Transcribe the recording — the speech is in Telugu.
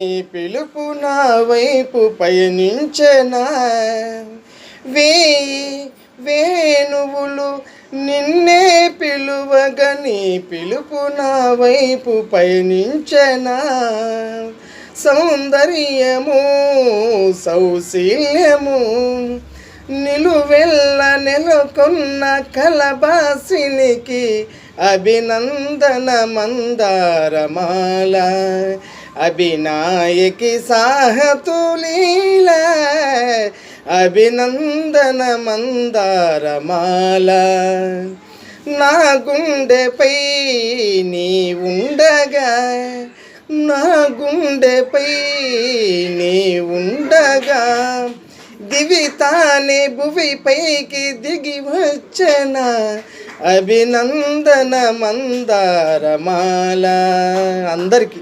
నీ పిలుపు నా వైపు పయనించనా. వేయి వేణువులు నిన్నే పిలువగా నీ పిలుపు నా వైపు పయనించనా. సౌందర్యము సౌశీల్యము నిలువెల్ల నెలకొన్న కలబాసినికి అభినందన మందారమాల అభినాయకి సాహతులీల అభినందన మందారమాల. నా గుండెపై నీ ఉండగా నా గుండెపై నీ ఉండగా దివితానే భువి పైకి దిగి వచ్చన అభినందన మందారమాల. అందరికీ.